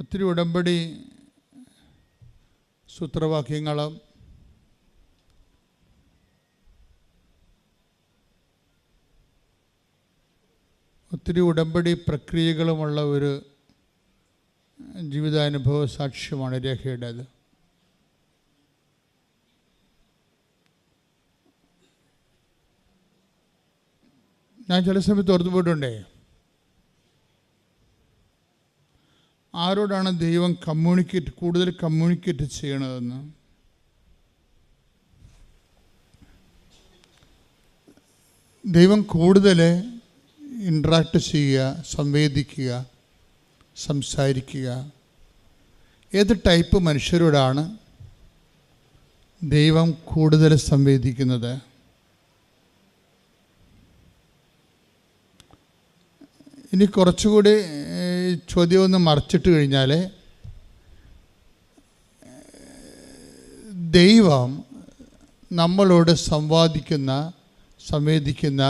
ഒത്തിരി ഉടമ്പടി സൂത്രവാക്യങ്ങളും. ഒത്തിരി ഉടമ്പടി പ്രക്രിയകളുമുള്ള ഒരു ജീവിതാനുഭവ സാക്ഷ്യമാണ് രേഖയുടേത്. ഞാൻ ചില സമയത്ത് ഓർത്തു ആരോടാണ് ദൈവം കമ്മ്യൂണിക്കേറ്റ് കൂടുതൽ കമ്മ്യൂണിക്കേറ്റ് ചെയ്യണതെന്ന്? ദൈവം കൂടുതൽ ഇൻട്രാക്ട് ചെയ്യുക സംവേദിക്കുക സംസാരിക്കുക. ഏത് ടൈപ്പ് മനുഷ്യരോടാണ് ദൈവം കൂടുതൽ സംവേദിക്കുന്നത്? ഇനി കുറച്ചുകൂടി ചോദ്യം ഒന്ന് മറിച്ചിട്ട് കഴിഞ്ഞാൽ ദൈവം നമ്മളോട് സംവാദിക്കുന്ന സംവേദിക്കുന്ന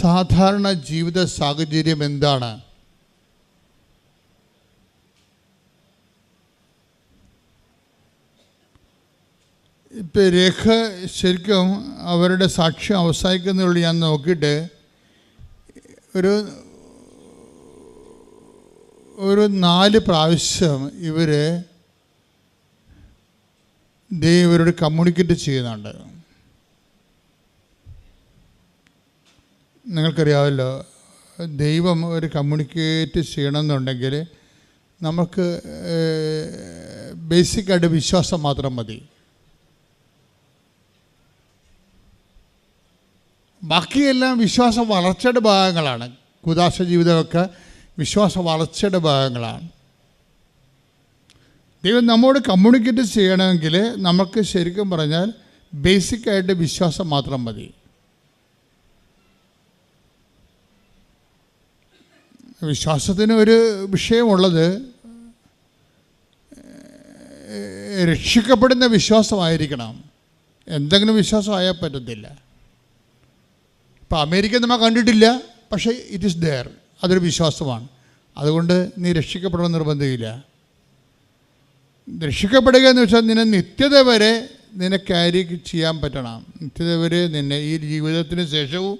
സാധാരണ ജീവിത സാഹചര്യം എന്താണ്? ഇപ്പം രേഖ ശരിക്കും അവരുടെ സാക്ഷ്യം അവസാനിക്കുന്നുള്ളൂ ഞാൻ നോക്കിയിട്ട് ഒരു ഒരു നാല് പ്രാവശ്യം ഇവർ ദൈവം ഇവരോട് കമ്മ്യൂണിക്കേറ്റ് ചെയ്യുന്നുണ്ട്. നിങ്ങൾക്കറിയാമല്ലോ ദൈവം ഒരു കമ്മ്യൂണിക്കേറ്റ് ചെയ്യണമെന്നുണ്ടെങ്കിൽ നമുക്ക് ബേസിക്കായിട്ട് വിശ്വാസം മാത്രം മതി. ബാക്കിയെല്ലാം വിശ്വാസ വളർച്ചയുടെ ഭാഗങ്ങളാണ്. കുദാശ ജീവിതമൊക്കെ വിശ്വാസ വളർച്ചയുടെ ഭാഗങ്ങളാണ്. ദൈവം നമ്മോട് കമ്മ്യൂണിക്കേറ്റ് ചെയ്യണമെങ്കിൽ നമുക്ക് ശരിക്കും പറഞ്ഞാൽ ബേസിക്കായിട്ട് വിശ്വാസം മാത്രം മതി. വിശ്വാസത്തിന് ഒരു വിഷയമുള്ളത് രക്ഷിക്കപ്പെടുന്ന വിശ്വാസമായിരിക്കണം. എന്തെങ്കിലും വിശ്വാസമായാൽ പറ്റത്തില്ല. ഇപ്പോൾ അമേരിക്ക നമ്മൾ കണ്ടിട്ടില്ല പക്ഷേ ഇറ്റ് ഈസ് ദെയർ അതൊരു വിശ്വാസമാണ്. അതുകൊണ്ട് നീ രക്ഷിക്കപ്പെടണം നിർബന്ധമില്ല രക്ഷിക്കപ്പെടുക എന്ന് വെച്ചാൽ നിന്നെ നിത്യത വരെ നിന്നെ ക്യാരി ചെയ്യാൻ പറ്റണം. നിത്യത വരെ നിന്നെ ഈ ജീവിതത്തിന് ശേഷവും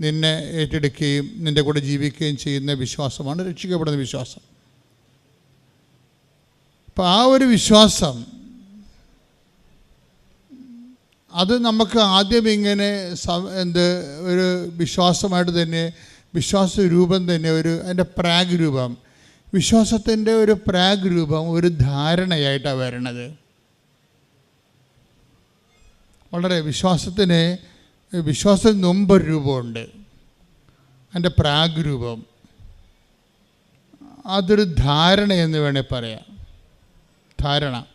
നിന്നെ ഏറ്റെടുക്കുകയും നിന്റെ കൂടെ ജീവിക്കുകയും ചെയ്യുന്ന വിശ്വാസമാണ് രക്ഷിക്കപ്പെടുന്ന വിശ്വാസം. അപ്പം ആ ഒരു വിശ്വാസം അത് നമുക്ക് ആദ്യം ഇങ്ങനെ എന്ത് ഒരു വിശ്വാസമായിട്ട് തന്നെ വിശ്വാസ രൂപം തന്നെ ഒരു അതിന്റെ പ്രാഗ് രൂപം. വിശ്വാസത്തിന്റെ ഒരു പ്രാഗ് രൂപം ഒരു ധാരണയായിട്ടാണ് വരണത്. വളരെ വിശ്വാസത്തിന് വിശ്വാസത്തിന് മുമ്പൊരു രൂപമുണ്ട്. അതിന്റെ പ്രാഗ് രൂപം. അതൊരു ധാരണ എന്ന് വേണേൽ പറയാം. ധാരണ.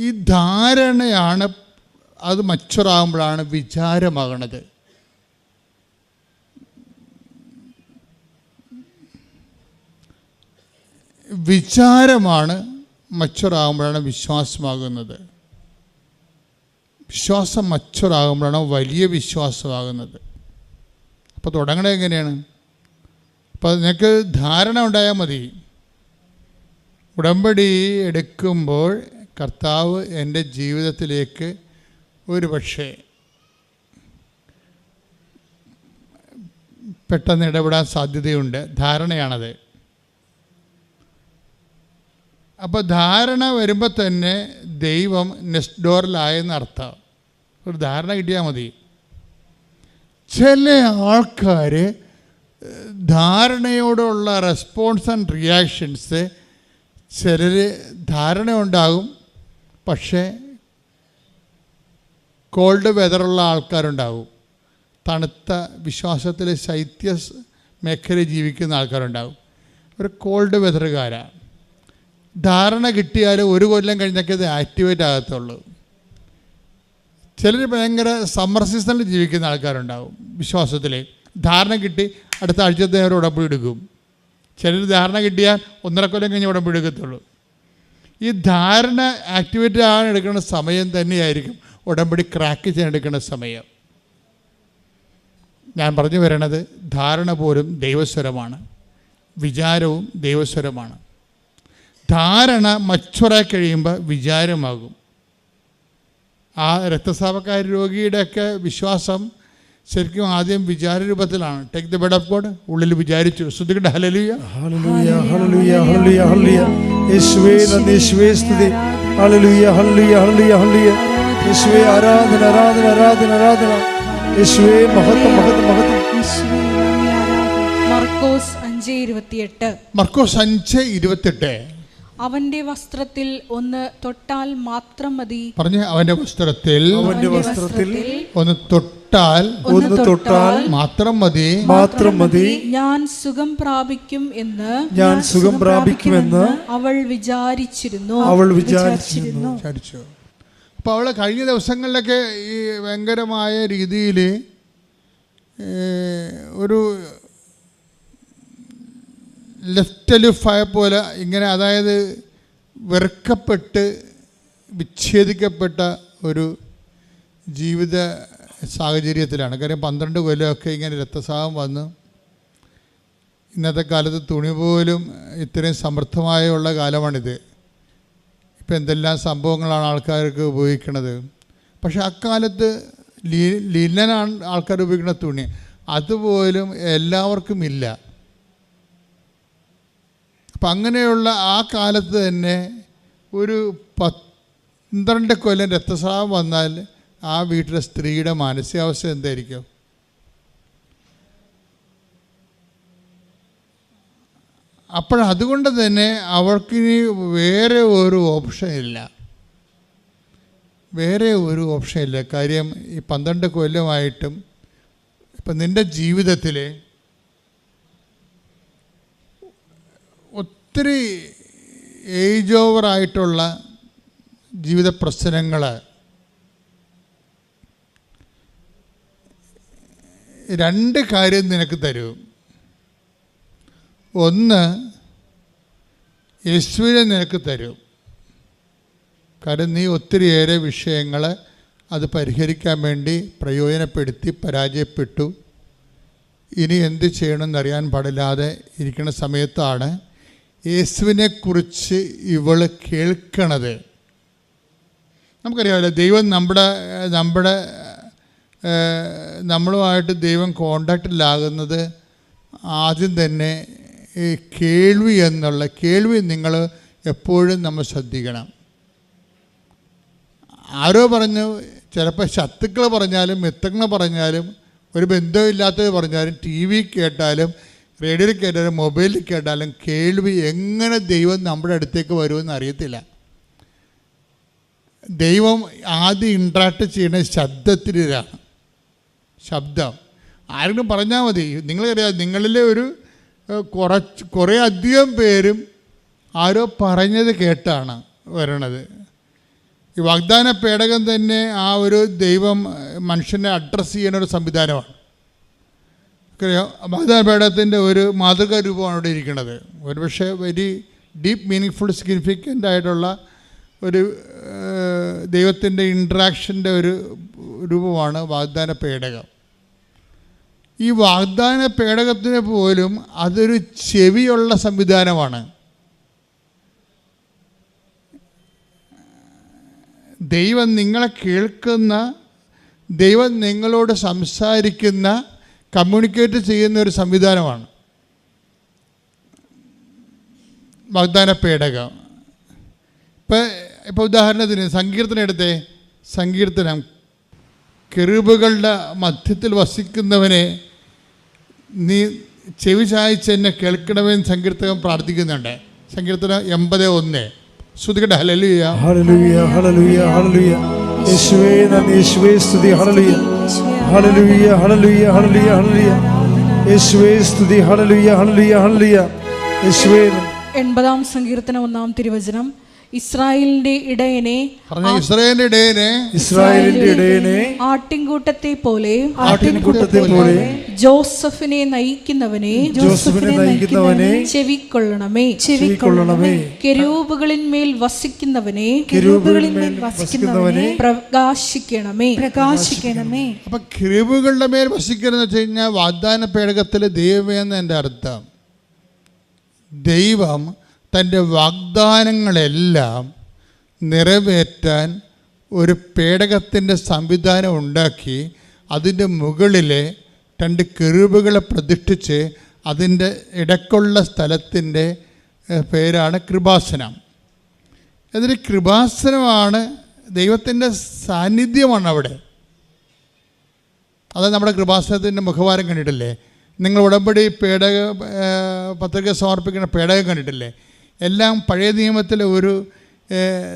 ഈ ധാരണയാണ് അത് മച്ചുറാകുമ്പോഴാണ് വിചാരമാകണത്. വിചാരമാണ് മച്ചുറാകുമ്പോഴാണ് വിശ്വാസമാകുന്നത്. വിശ്വാസം മച്ചുറാകുമ്പോഴാണ് വലിയ വിശ്വാസമാകുന്നത്? അപ്പോൾ തുടങ്ങണത് എങ്ങനെയാണ്? അപ്പോൾ നിങ്ങൾക്ക് ധാരണ ഉണ്ടായാൽ മതി. ഉടമ്പടി എടുക്കുമ്പോൾ കർത്താവ് എന്റെ ജീവിതത്തിലേക്ക് ഒരു പക്ഷേ പെട്ടെന്ന് ഇടപെടാൻ സാധ്യതയുണ്ട്. ധാരണയാണത്. അപ്പോൾ ധാരണ വരുമ്പോൾ തന്നെ ദൈവം നെക്സ്റ്റ് ഡോറിലായെന്ന് ഒരു ധാരണ കിട്ടിയാൽ മതി. ചില ആൾക്കാർ ധാരണയോടുള്ള റെസ്പോൺസ് ആൻഡ് റിയാക്ഷൻസ് ചിലർ ധാരണ ഉണ്ടാകും പക്ഷേ കോൾഡ് വെതറുള്ള ആൾക്കാരുണ്ടാവും. തണുത്ത വിശ്വാസത്തിൽ ശൈത്യ മേഖലയിൽ ജീവിക്കുന്ന ആൾക്കാരുണ്ടാവും. ഒരു കോൾഡ് വെതറുകാരാണ് ധാരണ കിട്ടിയാൽ ഒരു കൊല്ലം കഴിഞ്ഞൊക്കെ ഇത് ആക്ടിവേറ്റ് ആകത്തുള്ളൂ. ചിലർ ഭയങ്കര സമ്മർ സീസണിൽ ജീവിക്കുന്ന ആൾക്കാരുണ്ടാവും വിശ്വാസത്തിൽ ധാരണ കിട്ടി അടുത്ത ആഴ്ചത്തെ അവർ ഉടമ്പെടുക്കും ചിലർ ധാരണ കിട്ടിയാൽ ഒന്നര കൊല്ലം കഴിഞ്ഞ് ഉടമ്പടി എടുക്കത്തുള്ളൂ. ഈ ധാരണ ആക്ടിവേറ്റ് ആകാൻ എടുക്കുന്ന സമയം തന്നെയായിരിക്കും ഉടമ്പടി ക്രാക്ക് ചെയ്യാൻ എടുക്കുന്ന സമയം. ഞാൻ പറഞ്ഞു വരണത് ധാരണ പോലും ദൈവസ്വരമാണ്. വിചാരവും ദൈവസ്വരമാണ്. ധാരണ മച്ചുറായി കഴിയുമ്പോൾ വിചാരമാകും. ആ രക്തസ്രാവക്കാരി രോഗിയുടെയൊക്കെ വിശ്വാസം ശരിക്കും ആദ്യം വിചാര രൂപത്തിലാണ് take the word of God ഉള്ളിൽ വിചാരിച്ചു. ശ്രദ്ധിക്കട്ടെ ഹലലിയ ഹല്ലേലൂയ ഹല്ലേലൂയ ഹല്ലേലൂയ ഹല്ലേലൂയ യേശുവേ നന്ദി യേശുവേ സ്തുതി. ഹല്ലേലൂയ ഹല്ലേലൂയ ഹല്ലേലൂയ ഹല്ലേലൂയ. യേശുവേ ആരാധന ആരാധന ആരാധന ആരാധന. യേശുവേ മഹത്വം മഹത്വം മഹത്വം. മർക്കോസ് അഞ്ച് ഇരുപത്തിയെട്ട്. മർക്കോസ് അഞ്ച് ഇരുപത്തെട്ട് അവന്റെ വസ്ത്രത്തിൽ ഒന്ന് തൊട്ടാൽ മാത്രം മതി. പറഞ്ഞേ അവന്റെ വസ്ത്രത്തിൽ അവന്റെ വസ്ത്രത്തിൽ ഒന്ന് തൊട്ടാൽ ഒന്ന് തൊട്ടാൽ മാത്രം മതി. മാത്രം മതി. ഞാൻ സുഖം പ്രാപിക്കും എന്ന് ഞാൻ സുഖം പ്രാപിക്കുമെന്ന് അവൾ വിചാരിച്ചിരുന്നു. അവൾ വിചാരിച്ചിരുന്നു. വിചാരിച്ചു. അപ്പോൾ അവൾ കഴിഞ്ഞ ദിവസങ്ങളിലൊക്കെ ഈ ഭയങ്കരമായ രീതിയിൽ ഒരു ലെഫ്റ്റ് ഫയ പോലെ ഇങ്ങനെ അതായത് വെറുക്കപ്പെട്ട് വിച്ഛേദിക്കപ്പെട്ട ഒരു ജീവിത സാഹചര്യത്തിലാണ്. കാര്യം പന്ത്രണ്ട് കൊല്ലമൊക്കെ ഇങ്ങനെ രക്തസ്രാവം വന്ന് ഇന്നത്തെ കാലത്ത് തുണി പോലും ഇത്രയും സമൃദ്ധമായുള്ള കാലമാണിത്. ഇപ്പം എന്തെല്ലാം സംഭവങ്ങളാണ് ആൾക്കാർക്ക് ഉപയോഗിക്കുന്നത് പക്ഷേ അക്കാലത്ത് ലീ ലിനനാണ് ആൾക്കാർ ഉപയോഗിക്കുന്ന തുണി. അതുപോലും എല്ലാവർക്കും ഇല്ല. അപ്പം അങ്ങനെയുള്ള ആ കാലത്ത് തന്നെ ഒരു പന്ത്രണ്ട് കൊല്ലം രക്തസ്രാവം വന്നാൽ ആ വീട്ടിലെ സ്ത്രീയുടെ മാനസികാവസ്ഥ എന്തായിരിക്കും? അപ്പോഴതുകൊണ്ട് തന്നെ അവൾക്കിനി വേറെ ഒരു ഓപ്ഷൻ ഇല്ല. വേറെ ഒരു ഓപ്ഷൻ ഇല്ല. കാര്യം ഈ പന്ത്രണ്ട് കൊല്ലമായിട്ടും ഇപ്പം നിന്റെ ജീവിതത്തിൽ ഒത്തിരി ഏജ് ഓവറായിട്ടുള്ള ജീവിത പ്രശ്നങ്ങൾ രണ്ട് കാര്യം നിനക്ക് തരും. ഒന്ന് യേശുവിനെ നിനക്ക് തരും. കാരണം നീ ഒത്തിരിയേറെ വിഷയങ്ങൾ അത് പരിഹരിക്കാൻ വേണ്ടി പ്രയോജനപ്പെടുത്തി പരാജയപ്പെട്ടു. ഇനി എന്ത് ചെയ്യണമെന്നറിയാൻ പാടില്ലാതെ ഇരിക്കുന്ന സമയത്താണ് യേശുവിനെക്കുറിച്ച് ഇവൾ കേൾക്കണത്. നമുക്കറിയാമല്ലോ ദൈവം നമ്മുടെ നമ്മുടെ നമ്മളുമായിട്ട് ദൈവം കോണ്ടാക്റ്റിലാകുന്നത് ആദ്യം തന്നെ കേൾവി എന്നുള്ള കേൾവി നിങ്ങൾ എപ്പോഴും നമ്മൾ ശ്രദ്ധിക്കണം. ആരോ പറഞ്ഞു ചിലപ്പോൾ ശത്രുക്കൾ പറഞ്ഞാലും മിത്രങ്ങൾ പറഞ്ഞാലും ഒരു ബന്ധമില്ലാത്തത് പറഞ്ഞാലും ടി വി കേട്ടാലും റേഡിയോയിൽ കേട്ടാലും മൊബൈലിൽ കേട്ടാലും കേൾവി എങ്ങനെ ദൈവം നമ്മുടെ അടുത്തേക്ക് വരുമെന്ന് അറിയത്തില്ല. ദൈവം ആദ്യം ഇൻട്രാക്ട് ചെയ്യുന്ന ശബ്ദത്തിലാണ് ശബ്ദം. ആരെങ്കിലും പറഞ്ഞാൽ മതി. നിങ്ങളറിയാം നിങ്ങളിലെ ഒരു കുറച്ച് കുറേ അധികം പേരും ആരോ പറഞ്ഞത് കേട്ടാണ് വരണത്. ഈ വാഗ്ദാന പേടകം തന്നെ ആ ഒരു ദൈവം മനുഷ്യനെ അഡ്രസ്സ് ചെയ്യുന്ന ഒരു സംവിധാനമാണ്. പേടകത്തിന്റെ ഒരു മാതൃക രൂപമാണ് ഇവിടെ ഇരിക്കുന്നത്. ഒരുപക്ഷെ very deep meaning full significant ആയിട്ടുള്ള ഒരു ദൈവത്തിന്റെ ഇൻട്രാക്ഷന്റെ ഒരു രൂപമാണ് വാഗ്ദാന പേടകം. ഈ വാഗ്ദാന പേടകത്തിന് പോലും അതൊരു ചെവിയുള്ള സംവിധാനമാണ്. ദൈവം നിങ്ങളെ കേൾക്കുന്ന ദൈവം നിങ്ങളോട് സംസാരിക്കുന്ന കമ്മ്യൂണിക്കേറ്റ് ചെയ്യുന്ന ഒരു സംവിധാനമാണ്. വാഗ്ദാന പേടകം. ഇപ്പം ഇപ്പോൾ ഉദാഹരണത്തിന് സങ്കീർത്തനം എടുത്തേ. സങ്കീർത്തനം. കെറുബുകളുടെ മധ്യത്തിൽ വസിക്കുന്നവനെ നീ ചെവി ചായച്ച് എന്നെ കേൾക്കണമെന്ന് സങ്കീർത്തകം പ്രാർത്ഥിക്കുന്നുണ്ട്. സങ്കീർത്തനം എൺപത് ഒന്ന്. ശ്രുതിക്കട്ടെ ഹലലുയ ഹല്ലേലൂയ ഹല്ലേലൂയ ഹല്ലേലൂയ. യേശുവേ നന്ദി. യേശുവേ സ്തുതി. ഹല്ലേലൂയ. ഹല്ലേലൂയ ഹല്ലേലൂയ ഹല്ലേലൂയ ഹല്ലേലൂയ യേശുവേ സ്തുതി. ഹല്ലേലൂയ ഹല്ലേലൂയ ഹല്ലേലൂയ യേശുവേ. എൺപതാം സങ്കീർത്തനം ഒന്നാം തിരുവചനം. ഇസ്രായേലിന്റെ ഇടയനെ പറഞ്ഞു ഇസ്രായേലിന്റെ ഇടയനെ ഇസ്രായേലിന്റെ ഇടയനെ ആട്ടിൻകൂട്ടത്തെ പോലെ ആട്ടിൻകൂട്ടത്തെ പോലെ ജോസഫിനെ നയിക്കുന്നവനെ ജോസഫിനെ നയിക്കുന്നവനെ ചെവിക്കൊള്ളണമേ ചെവിക്കൊള്ളണമേ കെരൂബുകളിന്മേൽ വസിക്കുന്നവനെ കിരൂപുകളിന്മേൽ വസിക്കുന്നവനെ പ്രകാശിക്കണമേ. പ്രകാശിക്കണമേ. അപ്പൊ കെരൂപുകളുടെ മേൽ വസിക്കണമെന്ന് വെച്ച് കഴിഞ്ഞാൽ വാഗ്ദാന പേടകത്തിലെ ദൈവമേ എന്ന് എന്റെ അർത്ഥം. ദൈവം തന്റെ വാഗ്ദാനങ്ങളെല്ലാം നിറവേറ്റാൻ ഒരു പേടകത്തിന്റെ സംവിധാനം ഉണ്ടാക്കി അതിന്റെ മുകളിലെ രണ്ട് കെറുബുകളെ പ്രതിഷ്ഠിച്ച് അതിന്റെ ഇടക്കുള്ള സ്ഥലത്തിന്റെ പേരാണ് കൃപാസനം. എന്നിട്ട് കൃപാസനമാണ് ദൈവത്തിന്റെ സാന്നിധ്യമാണ് അവിടെ. അത് നമ്മുടെ കൃപാസനത്തിന്റെ മുഖവാരം കണ്ടിട്ടില്ലേ? നിങ്ങൾ ഉടമ്പടി പേടക പത്രിക സമർപ്പിക്കുന്ന പേടകം കണ്ടിട്ടില്ലേ? എല്ലാം പഴയ നിയമത്തിലെ ഒരു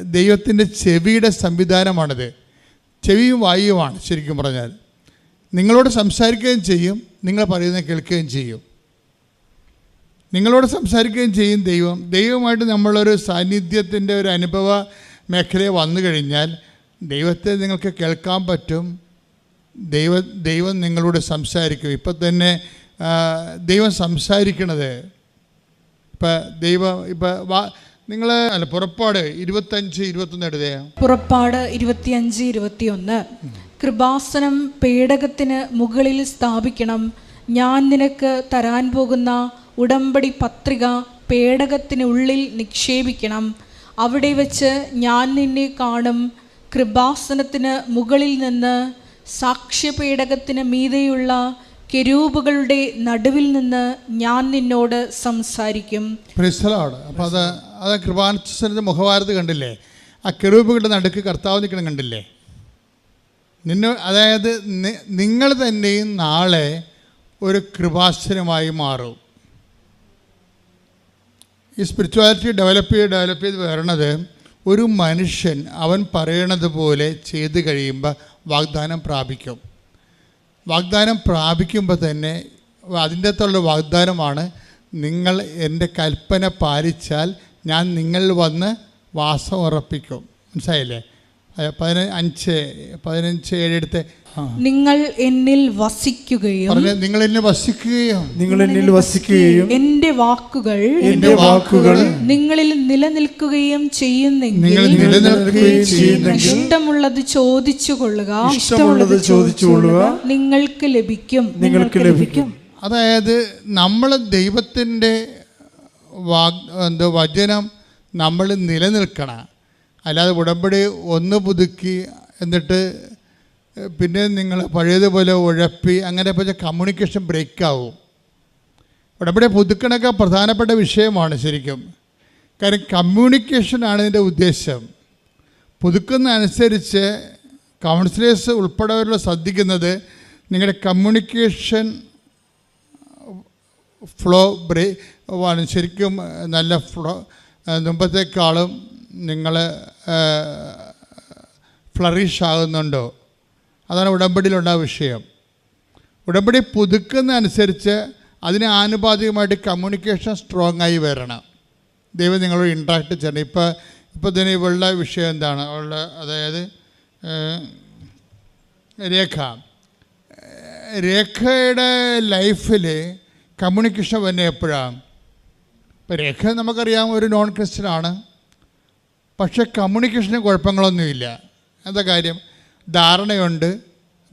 ദൈവത്തിന്റെ ചെവിയുടെ സംവിധാനമാണിത്. ചെവിയും വായുവുമാണ് ശരിക്കും പറഞ്ഞാൽ. നിങ്ങളോട് സംസാരിക്കുകയും ചെയ്യും നിങ്ങൾ പറയുന്നത് കേൾക്കുകയും ചെയ്യും. നിങ്ങളോട് സംസാരിക്കുകയും ചെയ്യും ദൈവം. ദൈവമായിട്ട് നമ്മളൊരു സാന്നിധ്യത്തിന്റെ ഒരു അനുഭവ മേഖലയെ വന്നു കഴിഞ്ഞാൽ ദൈവത്തെ നിങ്ങൾക്ക് കേൾക്കാൻ പറ്റും. ദൈവ ദൈവം നിങ്ങളോട് സംസാരിക്കും. ഇപ്പം തന്നെ ദൈവം സംസാരിക്കണത് ഇപ്പം ദൈവം നിങ്ങൾ അല്ല പുറപ്പാട് ഇരുപത്തഞ്ച് ഇരുപത്തൊന്ന് എഴുതേ പുറപ്പാട് ഇരുപത്തിയഞ്ച് ഇരുപത്തിയൊന്ന്. കൃപാസനം പേടകത്തിന് മുകളിൽ സ്ഥാപിക്കണം. ഞാൻ നിനക്ക് തരാൻ പോകുന്ന ഉടമ്പടി പത്രിക പേടകത്തിന് ഉള്ളിൽ നിക്ഷേപിക്കണം. അവിടെ വെച്ച് ഞാൻ നിന്നെ കാണും. കൃപാസനത്തിന് മുകളിൽ നിന്ന് സാക്ഷ്യപേടകത്തിന് മീതെയുള്ള കെരൂബുകളുടെ നടുവിൽ നിന്ന് ഞാൻ നിന്നോട് സംസാരിക്കും. അപ്പോൾ അത് അത് കൃപാനസ്ഥലത്തെ മുഖവാരത് കണ്ടില്ലേ? ആ കെരൂപുകളുടെ നടുക്ക് കർത്താവ് നിൽക്കണം കണ്ടില്ലേ? നിന്നെ അതായത് നിങ്ങൾ തന്നെയും നാളെ ഒരു കൃപാശ്വരമായി മാറും. ഈ സ്പിരിച്വാലിറ്റി ഡെവലപ്പ് ചെയ്ത് ഡെവലപ്പ് ചെയ്ത് വരണത് ഒരു മനുഷ്യൻ അവൻ പറയണത് പോലെ ചെയ്ത് കഴിയുമ്പോൾ വാഗ്ദാനം പ്രാപിക്കും. വാഗ്ദാനം പ്രാപിക്കുമ്പോൾ തന്നെ അതിന്റെ അകത്തുള്ള വാഗ്ദാനമാണ് നിങ്ങൾ എന്റെ കൽപ്പന പാലിച്ചാൽ ഞാൻ നിങ്ങൾ വന്ന് വാസം ഉറപ്പിക്കും. മനസ്സിലായില്ലേ? അഞ്ച് പതിനഞ്ച് ഏഴെടുത്ത് നിങ്ങൾ എന്നിൽ വസിക്കുകയും നിങ്ങൾ എന്നെ വസിക്കുകയും. നിങ്ങൾ എന്നിൽ വസിക്കുകയും എന്റെ വാക്കുകൾ എന്റെ വാക്കുകൾ നിങ്ങളിൽ നിലനിൽക്കുകയും ചെയ്യുന്നെങ്കിൽ നിങ്ങൾ നിലനിൽക്കുകയും ചെയ്യുന്നെങ്കിൽ ഇഷ്ടമുള്ളത് ചോദിച്ചു കൊള്ളുക ഇഷ്ടമുള്ളത് ചോദിച്ചു കൊള്ളുക നിങ്ങൾക്ക് ലഭിക്കും. നിങ്ങൾക്ക് ലഭിക്കും. അതായത് നമ്മൾ ദൈവത്തിന്റെ വാഗ് എന്താ വചനം നമ്മൾ നിലനിൽക്കണം. അല്ലാതെ ഉടമ്പടി ഒന്ന് പുതുക്കി എന്നിട്ട് പിന്നെ നിങ്ങൾ പഴയതുപോലെ ഉഴപ്പി അങ്ങനെ പിന്നെ കമ്മ്യൂണിക്കേഷൻ ബ്രേക്കാവും ഉടമ്പടി പുതുക്കണൊക്കെ പ്രധാനപ്പെട്ട വിഷയമാണ് ശരിക്കും. കാര്യം കമ്മ്യൂണിക്കേഷനാണ് ഇതിന്റെ ഉദ്ദേശം. പുതുക്കുന്ന അനുസരിച്ച് കൗൺസിലേഴ്സ് ഉൾപ്പെടെയുള്ള ശ്രദ്ധിക്കുന്നത് നിങ്ങളുടെ കമ്മ്യൂണിക്കേഷൻ ഫ്ലോ ബ്രേ ശരിക്കും നല്ല ഫ്ലോ മുമ്പത്തേക്കാളും നിങ്ങൾ ഫ്ലറിഷ് ആകുന്നുണ്ടോ? അതാണ് ഉടമ്പടിയിലുണ്ടായ വിഷയം. ഉടമ്പടി പുതുക്കുന്ന അനുസരിച്ച് അതിന് ആനുപാതികമായിട്ട് കമ്മ്യൂണിക്കേഷൻ സ്ട്രോങ് ആയി വരണം. ദൈവം നിങ്ങളോട് ഇൻട്രാക്ട് ചെയ്യണം. ഇപ്പോൾ ഇപ്പോൾ ഇതിന് ഇവളുടെ വിഷയം എന്താണ്? അവളുടെ അതായത് രേഖ. രേഖയുടെ ലൈഫിൽ കമ്മ്യൂണിക്കേഷൻ വന്നെ എപ്പോഴാണ് ഇപ്പോൾ രേഖ നമുക്കറിയാം ഒരു നോൺ ക്രിസ്ത്യനാണ് പക്ഷേ കമ്മ്യൂണിക്കേഷന് കുഴപ്പങ്ങളൊന്നുമില്ല. എന്താ കാര്യം? ധാരണയുണ്ട്.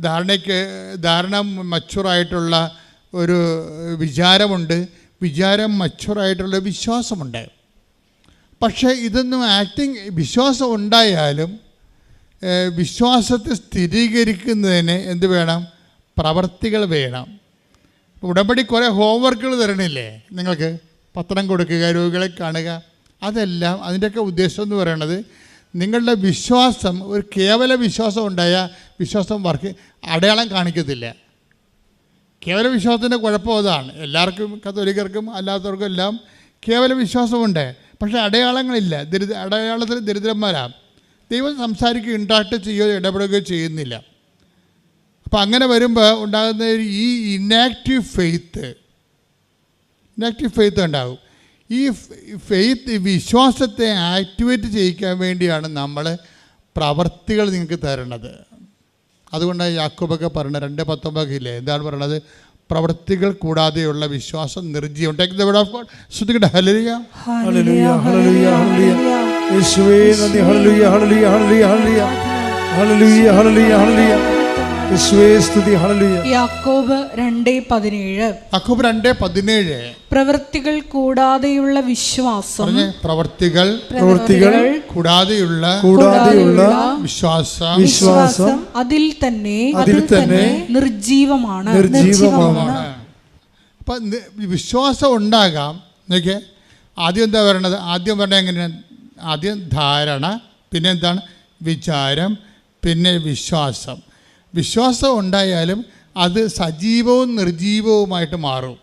ധാരണയ്ക്ക് ധാരണ മച്ചുറായിട്ടുള്ള ഒരു വിചാരമുണ്ട്. വിചാരം മച്ചുറായിട്ടുള്ള വിശ്വാസമുണ്ട്. പക്ഷേ ഇതൊന്നും ആക്ടിങ് വിശ്വാസം ഉണ്ടായാലും വിശ്വാസത്തെ സ്ഥിരീകരിക്കുന്നതിന് എന്ത് വേണം? പ്രവർത്തികൾ വേണം. ഉടമ്പടി കുറേ ഹോംവർക്കുകൾ തരണില്ലേ? നിങ്ങൾക്ക് പത്രം കൊടുക്കുക രോഗികളെ കാണുക. അതെല്ലാം അതിന്റെയൊക്കെ ഉദ്ദേശം എന്ന് പറയുന്നത് നിങ്ങളുടെ വിശ്വാസം ഒരു കേവല വിശ്വാസം ഉണ്ടായ വിശ്വാസം വർക്ക് അടയാളം കാണിക്കത്തില്ല. കേവല വിശ്വാസത്തിന്റെ കുഴപ്പം അതാണ്. എല്ലാവർക്കും കത്തോലിക്കർക്കും അല്ലാത്തവർക്കും എല്ലാം കേവല വിശ്വാസമുണ്ട്. പക്ഷേ അടയാളങ്ങളില്ല. ദരിദ്ര അടയാളത്തിൽ ദരിദ്രന്മാരാണ് ദൈവം സംസാരിക്കുകയോ ഇൻട്രാക്ട് ചെയ്യുകയോ ഇടപെടുകയോ ചെയ്യുന്നില്ല. അപ്പം അങ്ങനെ വരുമ്പോൾ ഉണ്ടാകുന്ന ഈ ഇനാക്റ്റീവ് ഫെയ്ത്ത് ഇനാക്റ്റീവ് ഫെയ്ത്ത് ഉണ്ടാകും. ഈ ഫെയ്ത്ത് വിശ്വാസത്തെ ആക്ടിവേറ്റ് ചെയ്യിക്കാൻ വേണ്ടിയാണ് നമ്മൾ പ്രവർത്തികൾ നിങ്ങൾക്ക് തരണത്. അതുകൊണ്ടാണ് യാക്കോബൊക്കെ പറയുന്നത് രണ്ട് പത്തൊമ്പതൊക്കെ ഇല്ലേ എന്താണ് പറയണത് പ്രവൃത്തികൾ കൂടാതെയുള്ള വിശ്വാസം നിർജീവം. Take the word of God ശ്രദ്ധിക്കട്ടെ. ഹല്ലേലൂയ ഹല്ലേലൂയ ഹല്ലേലൂയ ഹല്ലേലൂയ യേശുവേ നന്ദി. ഹല്ലേലൂയ ഹല്ലേലൂയ ഹല്ലേലൂയ ഹല്ലേലൂയ ഹല്ലേലൂയ ഹല്ലേലൂയ യാക്കോബ് രണ്ട് പതിനേഴ്. യാക്കോബ് രണ്ട് പതിനേഴ്. പ്രവൃത്തികൾ കൂടാതെയുള്ള വിശ്വാസം. പ്രവർത്തികൾ പ്രവർത്തികൾ പ്രവൃത്തികൾ കൂടാതെയുള്ള കൂടാതെയുള്ള വിശ്വാസം. വിശ്വാസം അതിൽ തന്നെ അതിൽ തന്നെ നിർജീവമാണ് നിർജീവമാണ് അപ്പൊ വിശ്വാസം ഉണ്ടാകാം. നോക്കിയേ ആദ്യം എന്താ പറയണത്? ആദ്യം പറഞ്ഞ എങ്ങനെയാണ് ആദ്യം ധാരണ പിന്നെ എന്താണ്? വിചാരം പിന്നെ വിശ്വാസം. വിശ്വാസം ഉണ്ടായാലും അത് സജീവവും നിർജീവവുമായിട്ട് മാറും.